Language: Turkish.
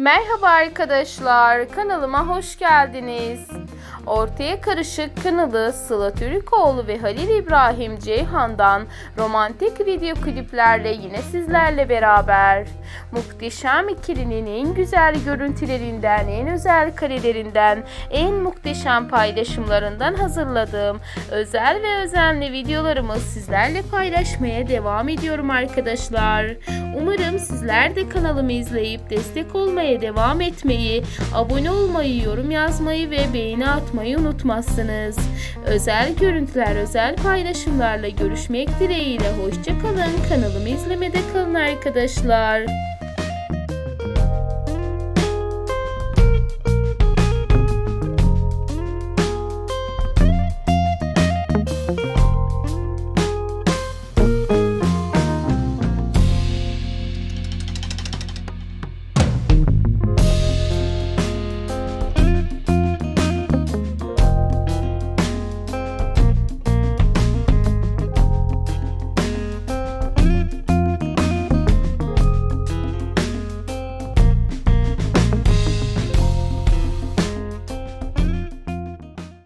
Merhaba arkadaşlar, kanalıma hoş geldiniz. Ortaya Karışık kanalı Sıla Türkoğlu ve Halil İbrahim Ceyhan'dan romantik video kliplerle yine sizlerle beraber. Muhteşem ikilinin en güzel görüntülerinden, en özel karelerinden, en muhteşem paylaşımlarından hazırladığım özel ve özenli videolarımı sizlerle paylaşmaya devam ediyorum arkadaşlar. Umarım sizler de kanalımı izleyip destek olmaya devam etmeyi, abone olmayı, yorum yazmayı ve beğeni atmayı unutmazsınız. Özel görüntüler, özel paylaşımlarla görüşmek dileğiyle hoşçakalın. Kanalımı izlemede kalın arkadaşlar.